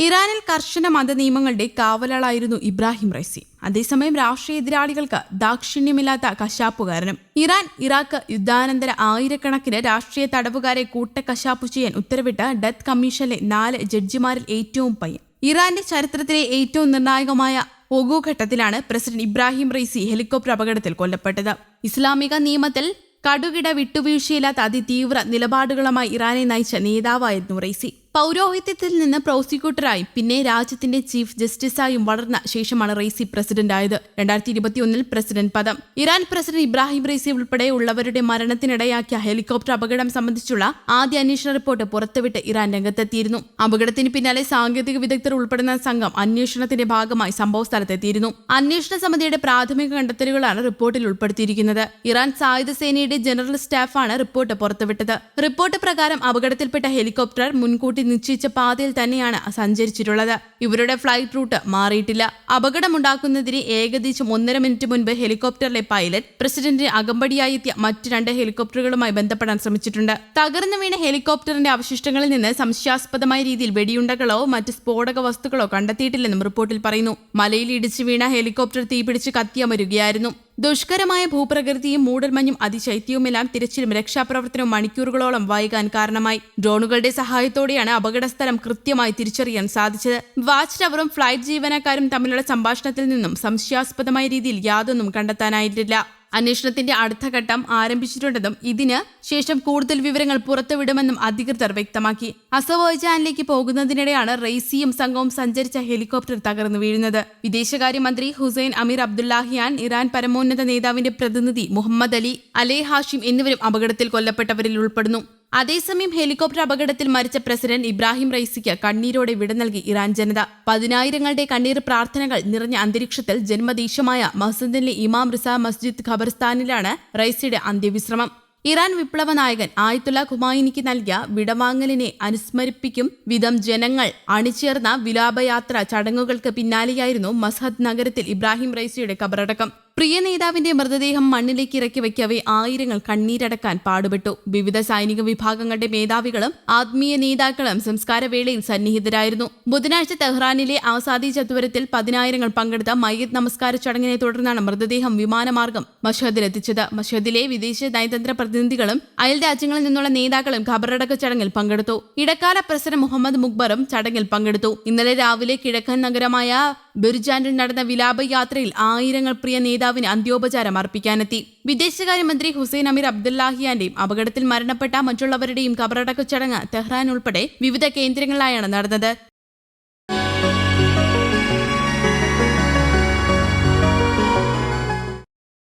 ഇറാനിൽ കർശന മതനിയമങ്ങളുടെ കാവലാളായിരുന്നു Ebrahim Raisi. അതേസമയം രാഷ്ട്രീയ എതിരാളികൾക്ക് ദാക്ഷിണ്യമില്ലാത്ത കശാപ്പുകാരനും ഇറാൻ ഇറാഖ് യുദ്ധാനന്തര ആയിരക്കണക്കിന് രാഷ്ട്രീയ തടവുകാരെ കൂട്ടക്കശാപ്പു ചെയ്യാൻ ഉത്തരവിട്ട ഡെത്ത് കമ്മീഷനിലെ നാല് ജഡ്ജിമാരിൽ ഏറ്റവും പയ്യൻ. ഇറാന്റെ ചരിത്രത്തിലെ ഏറ്റവും നിർണായകമായ ഒഗു ഘട്ടത്തിലാണ് പ്രസിഡന്റ് ഇബ്രാഹിം റൈസി ഹെലികോപ്റ്റർ അപകടത്തിൽ കൊല്ലപ്പെട്ടത്. ഇസ്ലാമിക നിയമത്തിൽ കടുകിട വിട്ടുവീഴ്ചയില്ലാത്ത അതിതീവ്ര നിലപാടുകളുമായി ഇറാനെ നയിച്ച നേതാവായിരുന്നു റൈസി. പൗരോഹിത്യത്തിൽ നിന്ന് പ്രോസിക്യൂട്ടറായും പിന്നെ രാജ്യത്തിന്റെ ചീഫ് ജസ്റ്റിസായും വളർന്ന ശേഷമാണ് റൈസി പ്രസിഡന്റ് ആയത് രണ്ടായിരത്തി ഇരുപത്തിയൊന്നിൽ പ്രസിഡന്റ് പദം. ഇറാൻ പ്രസിഡന്റ് ഇബ്രാഹിം റൈസി ഉൾപ്പെടെയുള്ളവരുടെ മരണത്തിനിടയാക്കിയ ഹെലികോപ്റ്റർ അപകടം സംബന്ധിച്ചുള്ള ആദ്യ അന്വേഷണ റിപ്പോർട്ട് പുറത്തുവിട്ട് ഇറാൻ രംഗത്തെത്തിയിരുന്നു. അപകടത്തിന് പിന്നാലെ സാങ്കേതിക വിദഗ്ധർ ഉൾപ്പെടുന്ന സംഘം അന്വേഷണത്തിന്റെ ഭാഗമായി സംഭവ സ്ഥലത്തെത്തിയിരുന്നു. അന്വേഷണ സമിതിയുടെ പ്രാഥമിക കണ്ടെത്തലുകളാണ് റിപ്പോർട്ടിൽ ഉൾപ്പെടുത്തിയിരിക്കുന്നത്. ഇറാൻ സായുധ സേനയുടെ ജനറൽ സ്റ്റാഫാണ് റിപ്പോർട്ട് പുറത്തുവിട്ടത്. റിപ്പോർട്ട് പ്രകാരം അപകടത്തിൽപ്പെട്ട ഹെലികോപ്റ്റർ മുൻകൂട്ടി നിശ്ചയിച്ച പാതയിൽ തന്നെയാണ് സഞ്ചരിച്ചിട്ടുള്ളത്. ഇവരുടെ ഫ്ലൈറ്റ് റൂട്ട് മാറിയിട്ടില്ല. അപകടമുണ്ടാക്കുന്നതിന് ഏകദേശം ഒന്നര മിനിറ്റ് മുൻപ് ഹെലികോപ്റ്ററിലെ പൈലറ്റ് പ്രസിഡന്റിന് അകമ്പടിയായി എത്തിയ മറ്റ് രണ്ട് ഹെലികോപ്റ്ററുകളുമായി ബന്ധപ്പെടാൻ ശ്രമിച്ചിട്ടുണ്ട്. തകർന്നു വീണ ഹെലികോപ്റ്ററിന്റെ അവശിഷ്ടങ്ങളിൽ നിന്ന് സംശയാസ്പദമായ രീതിയിൽ വെടിയുണ്ടകളോ മറ്റ് സ്ഫോടക വസ്തുക്കളോ കണ്ടെത്തിയിട്ടില്ലെന്നും റിപ്പോർട്ടിൽ പറയുന്നു. മലയിൽ ഇടിച്ചു വീണ ഹെലികോപ്റ്റർ തീപിടിച്ച് കത്തിയമരുകയായിരുന്നു. ദുഷ്കരമായ ഭൂപ്രകൃതിയും മൂടൽമഞ്ഞും അതിശൈത്യവുമെല്ലാം തിരച്ചിലും രക്ഷാപ്രവർത്തനവും മണിക്കൂറുകളോളം വൈകാൻ കാരണമായി. ഡ്രോണുകളുടെ സഹായത്തോടെയാണ് അപകടസ്ഥലം കൃത്യമായി തിരിച്ചറിയാൻ സാധിച്ചത്. വാച്ച് ടവറും ഫ്ലൈറ്റ് ജീവനക്കാരും തമ്മിലുള്ള സംഭാഷണത്തിൽ നിന്നും സംശയാസ്പദമായ രീതിയിൽ യാതൊന്നും കണ്ടെത്താനായിട്ടില്ല. അന്വേഷണത്തിന്റെ അടുത്ത ഘട്ടം ആരംഭിച്ചിട്ടുണ്ടെന്നും ഇതിന് ശേഷം കൂടുതൽ വിവരങ്ങൾ പുറത്തുവിടുമെന്നും അധികൃതർ വ്യക്തമാക്കി. അസർബൈജാനിലേക്ക് പോകുന്നതിനിടെയാണ് റെയ്സിയും സംഘവും സഞ്ചരിച്ച ഹെലികോപ്റ്റർ തകർന്നു വീഴുന്നത്. വിദേശകാര്യമന്ത്രി ഹുസൈൻ അമീർ അബ്ദുല്ലാഹിയാൻ ഇറാൻ പരമോന്നത നേതാവിന്റെ പ്രതിനിധി മുഹമ്മദ് അലി അലേ ഹാഷിം എന്നിവരും അപകടത്തിൽ കൊല്ലപ്പെട്ടവരിൽ ഉൾപ്പെടുന്നു. അതേസമയം ഹെലികോപ്റ്റർ അപകടത്തിൽ മരിച്ച പ്രസിഡന്റ് ഇബ്രാഹിം റൈസിക്ക് കണ്ണീരോടെ വിട നൽകി ഇറാൻ ജനത. പതിനായിരങ്ങളുടെ കണ്ണീർ പ്രാർത്ഥനകൾ നിറഞ്ഞ അന്തരീക്ഷത്തിൽ ജന്മദേശമായ മഹസദിലെ ഇമാം റിസ മസ്ജിദ് ഖബർസ്ഥാനിലാണ് റൈസിയുടെ അന്ത്യവിശ്രമം. ഇറാൻ വിപ്ലവ നായകൻ ആയത്തുള്ള ഖുമായിനിക്ക് നൽകിയ വിടവാങ്ങലിനെ അനുസ്മരിപ്പിക്കും വിധം ജനങ്ങൾ അണിചേർന്ന വിലാപയാത്ര ചടങ്ങുകൾക്ക് പിന്നാലെയായിരുന്നു മസ്ഹദ് നഗരത്തിൽ ഇബ്രാഹിം റൈസിയുടെ കബറടക്കം. പ്രിയ നേതാവിന്റെ മൃതദേഹം മണ്ണിലേക്ക് ഇറക്കി വയ്ക്കവേ ആയിരങ്ങൾ കണ്ണീരടക്കാൻ പാടുപെട്ടു. വിവിധ സൈനിക വിഭാഗങ്ങളുടെ മേധാവികളും ആത്മീയ നേതാക്കളും സംസ്കാരവേളയിൽ സന്നിഹിതരായിരുന്നു. ബുധനാഴ്ച തെഹ്റാനിലെ ആസാദി ചത്വരത്തിൽ പതിനായിരങ്ങൾ പങ്കെടുത്ത മയ്യത് നമസ്കാര ചടങ്ങിനെ തുടർന്നാണ് മൃതദേഹം വിമാനമാർഗം മഷഹദിലെത്തിച്ചത് മഷഹദിലെ വിദേശ നയതന്ത്ര പ്രതിനിധികളും അയൽ രാജ്യങ്ങളിൽ നിന്നുള്ള നേതാക്കളും ഖബറടക്ക ചടങ്ങിൽ പങ്കെടുത്തു. ഇടക്കാല പ്രസിഡന്റ് മുഹമ്മദ് മുക്ബറും ചടങ്ങിൽ പങ്കെടുത്തു. ഇന്നലെ രാവിലെ കിഴക്കൻ നഗരമായ ബിർജാനിൽ നടന്ന വിലാപയാത്രയിൽ ആയിരങ്ങൾ പ്രിയ നേതാവിന് അന്ത്യോപചാരം അർപ്പിക്കാനെത്തി. വിദേശകാര്യമന്ത്രി ഹുസൈൻ അമീർ അബ്ദുല്ലാഹിയാന്റെയും അപകടത്തിൽ മരണപ്പെട്ട മറ്റുള്ളവരുടെയും കബറടക്ക ചടങ്ങ് തെഹ്റാൻ ഉൾപ്പെടെ വിവിധ കേന്ദ്രങ്ങളിലായാണ് നടന്നത്.